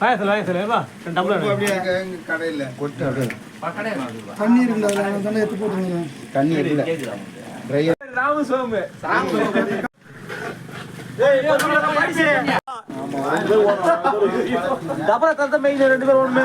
பாயசல் பாயசல் ஏப்பா ரெண்டு டம்ளர் அப்படியே கடையில் கொட்டு அப்படியே. தண்ணி இருந்தால் தானே எடுத்து போட்டுருங்க தண்ணி இல்லை ட்ரையா ராமு சோமு டபரா தந்த மெயின் ரெண்டு பேரும் ஒண்ணு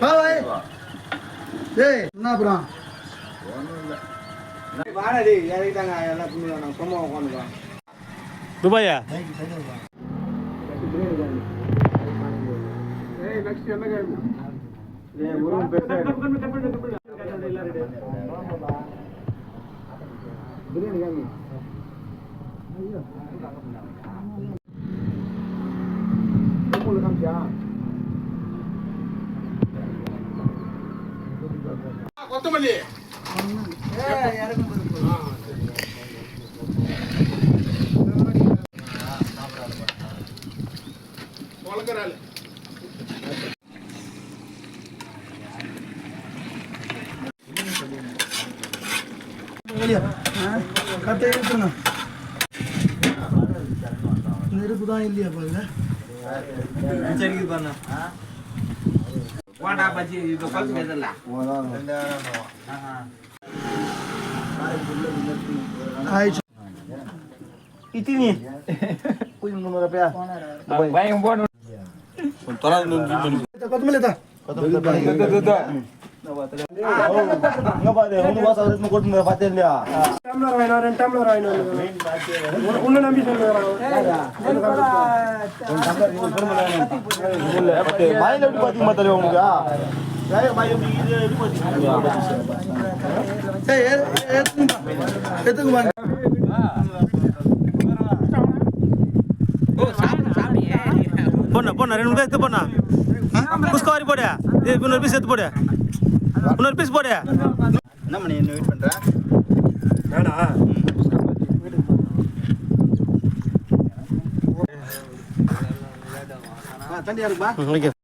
பாய் ஏய் என்ன அப்புறம் வாடகை இறங்கிட்டாங்க எல்லாம் நாங்கள் சும்மா உட்காந்துக்கலாம் துபாயா? வெளியே கட்டை இருக்குண்ணா நெருப்பு தான் இல்லையா பாருங்க? போண்டா பச்சி பழக்கம் எதில்ல ஆயிடுச்சு இத்தினி. கொஞ்சம் முன்னூறு பேர் பயம் போடணும் கொத்தமல்லி தான் வாங்கினா உன்னை நம்பி மயில எப்படி பாத்தீங்க தெரியும் உங்களுக்கு எத்துக்குமா பொண்ணா பொண்ணா ரெண்டு பேர் எடுத்து பொண்ணா. குஸ்கவாரி போடு. இது இன்னொரு பீஸ் எடுத்து போடு. இன்னொரு பீஸ் போடு. என்ன பண்ணி என்ன வெயிட் பண்ணுற தண்ணியா இருக்குமா ஓகே.